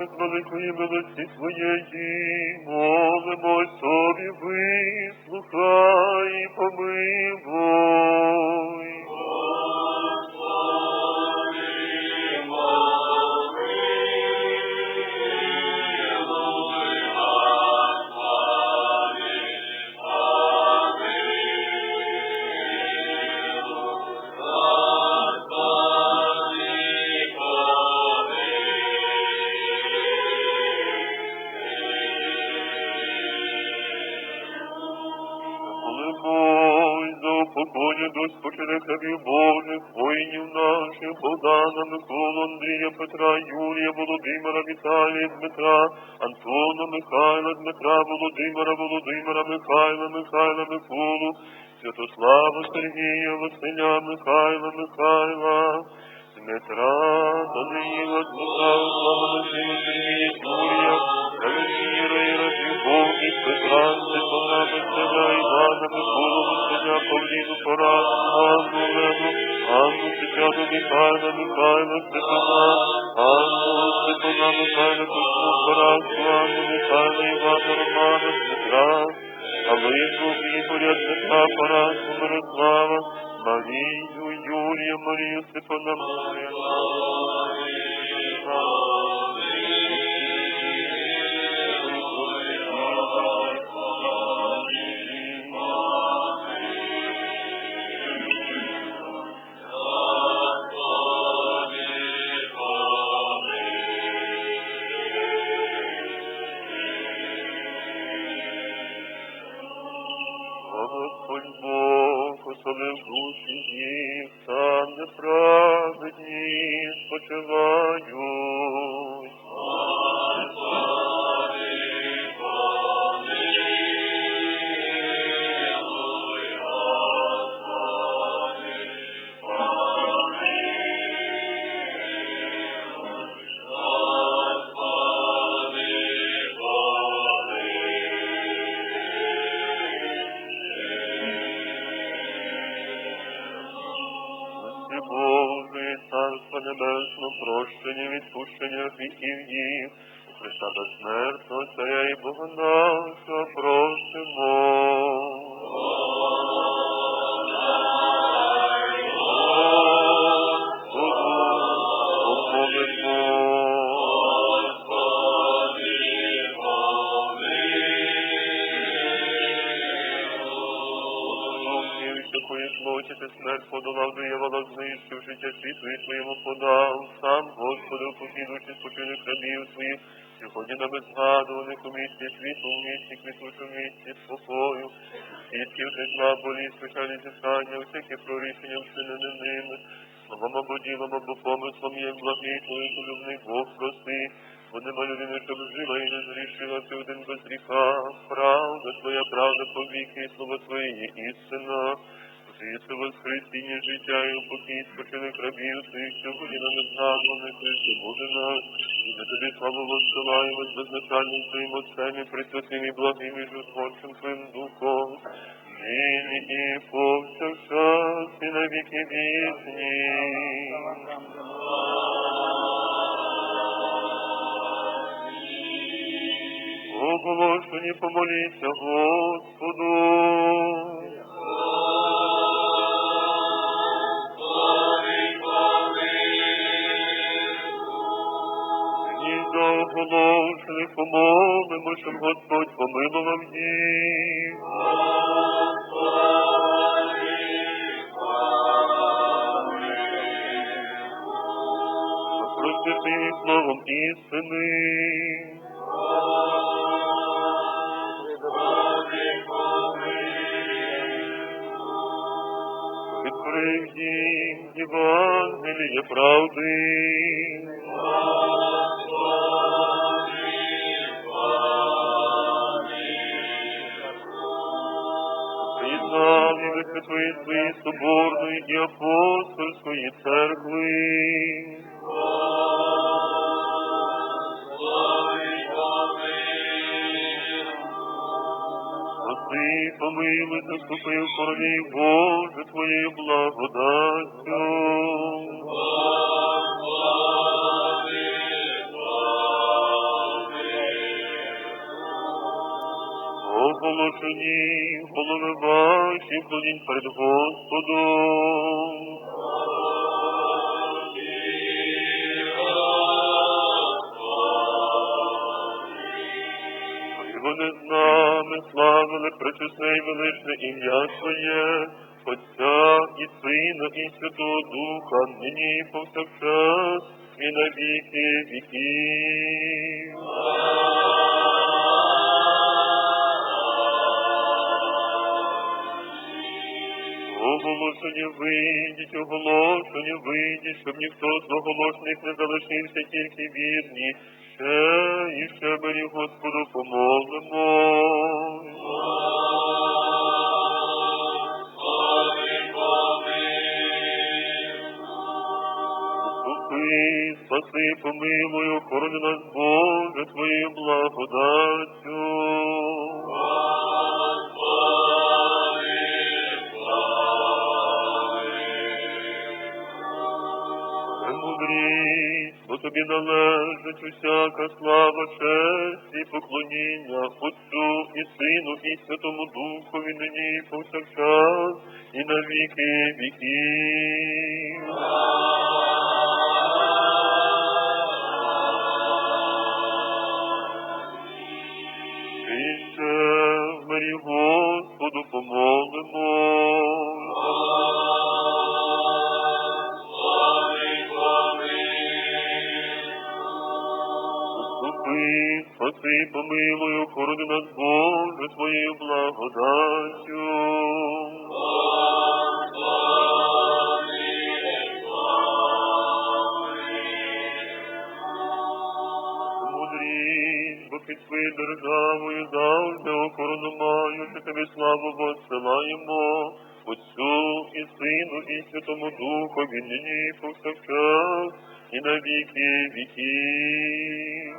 З великої милості своєї молимось собі, вислухай і помилуй. До спочинок Божих, воїнів наших, Богдана, Миколу, Андрія, Петра, Юрія, Володимира, Віталія, Дмитра, Антона, Михайла, Дмитра, Володимира, Володимира, Михайла, Михайла, Миколу, Святослава, Сергія, Василя, Михайла, Михайла, Дмитра, Даниїла, Дмитра, Слава, Сергія, Михайла, Михайла, Степана, Анну, Степана, Михайла, Кузьму, Парасу, Анну, Михайла, Івана, Романа, Петра, Алину, Ігоря, Дмитра, Парасу, Мирослава, Марію, Юрія, Марію, Степана, Марія, Христа безсмертного Царя і Бога нашого просимо. Ти смерть подолав, життя світу і подав. Сам, Господи, покинувши спочинок рабів своїх, сьогодні на безгадуваних у місті світу, у місті квітучу в місті спокою, свідків житла, болі, спечалі зіскання, всякі прорішення вчинені ними, словом або ділом, або помислом, як благий твій улюбний Бог прости, бо нема людини, щоб жила і не зрішила ти один без гріха. Правда твоя, правда повіки, і слово твоє є істина. Жити воскресіння життя і упокій спочинок рабів твоїх сьогодні на незнаних Христе Боже наш, і на тобі славу воссилаємо з безначальним твоїм Отцем і присвятим і благим і жутворчим твоїм Духом, нині і повсякчас і на віки вічні. Оголошені помоліться Господу. До оголошених помолимо, щоб Господь помилував їх. Простити їх словом істини. Відкрив їм Євангеліє правди. І апостольської церкви. Ти помилуй, заступи в короні Боже Твоєю благодаттю. Оголошені голови ваші, клоніть перед Господом. Вони з нами славили пречесне і величне ім'я Своє, Отця і Сина, і Святого Духа, нині повсякчас, і на віки віків. Оголошені вийдіть, оголошені вийдіть, щоб ніхто з оголошених не залишився, тільки вірні. Ще і ще мені Господу помолимо. Спаси, спаси, помилуй, охорони нас, Боже, Твоєю благодаттю. Тобі належить усяка слава, честь і поклоніння Отцю і Сину, і Святому Духові нині повсякчас, і на віки віків. Ще в мирі Господу помолимо. Спаси, спаси, помилуй, охорони нас, Боже, Твоєю благодаттю. Мудрість, бо під своєю державою завжди охорону маючи тобі славу посилаємо. Отцю і Сину, і Святому Духові, нині і повсякчас, і на віки віків.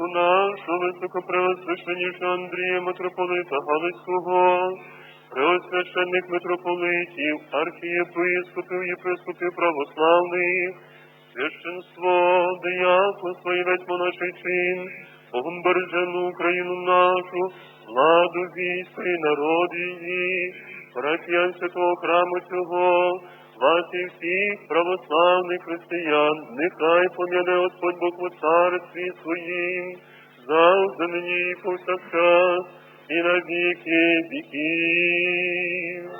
Владику нашого високопреосвященіша Андрія, митрополита Галицького, преосвященних митрополитів, архієпископів, єпископів православних, священство, дияконство і весь монаший чин, богомбережену Україну нашу, владу війська і народ її, парафіян святого храму цього, вас всіх православних християн, нехай пом'яне Господь Бог у царстві своїм, завжди нині повсякчас, і на віки віків.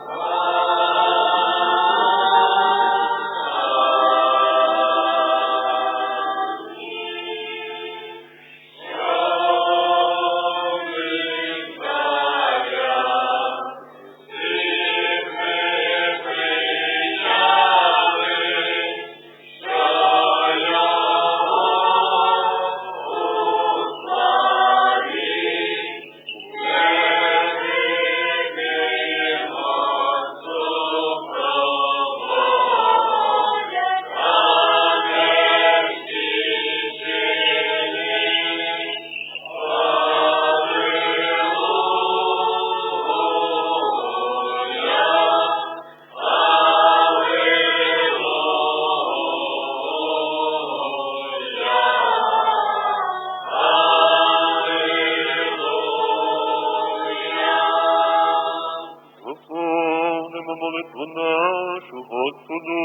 Молитву нашу Господу.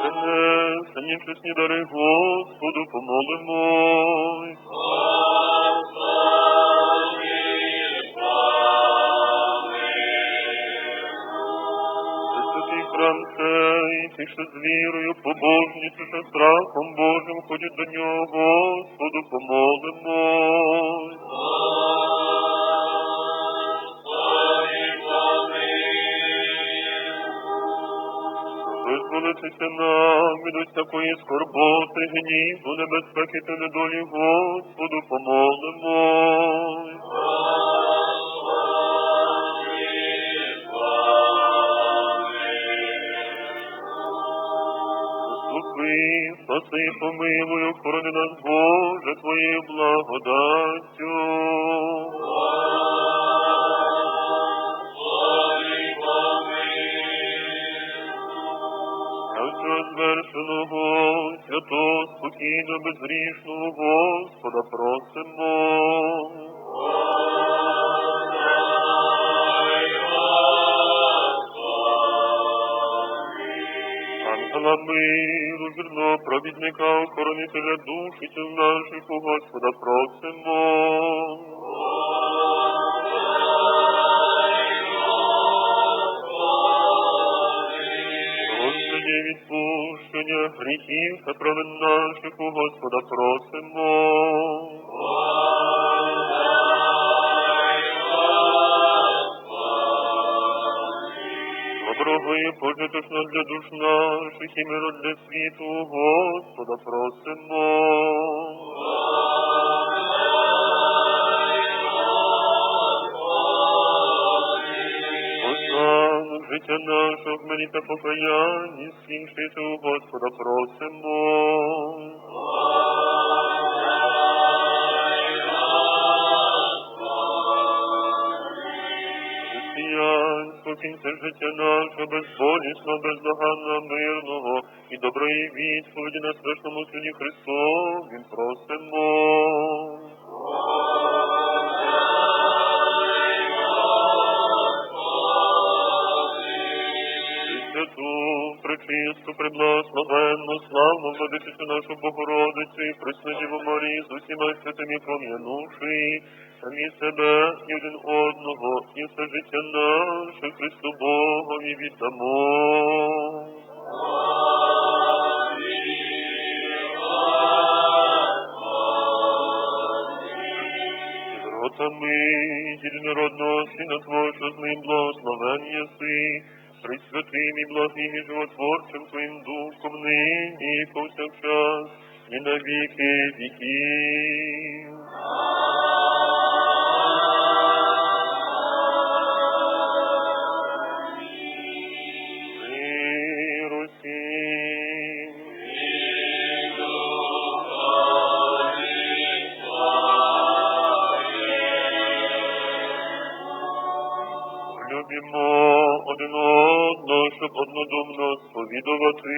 Принесені чесні дари Господу, помолимось. Пресвятий храм цей, що з вірою, побожністю та страхом Божим ходять до нього, Господу, помолимось. Визволитися нам від усякої скорботи, гніву, небезпеки та недолі, Господу, помолимось. Спаси, помилуй, охорони нас, Боже, Твоєю благодаттю. Звершеного, святого, спокійно, безгрішного Господа просимо. Миру, вірного провідника, охоронителя душ і тіл наших у Господа просимо. Господи, відпущення гріхів та провин наших у Господа просимо. І пожиточно для душ наших і миру для світу, Господа просимо. Ославу життя нашого, мені та покаяння, скінчити у Господа просимо. Кінця життя нашого, безсонісно, бездоганно, мирного і доброї відповіді на страшному суді Христові просимо. Святу, причисту, преблагословенну, славну нашу Богородицю і Преснодіву Марію з усіма святими пом'янувши, самі себе і один одного, і все життя наше Христу Богові віддамо. Ротами єдинородного Сина Твого, що з ним благословен єси, присвятим і благим і животворчим Твоїм Духом нині і повсякчас, і на віки віків. Усім. Один щоб однодумно сповідувати.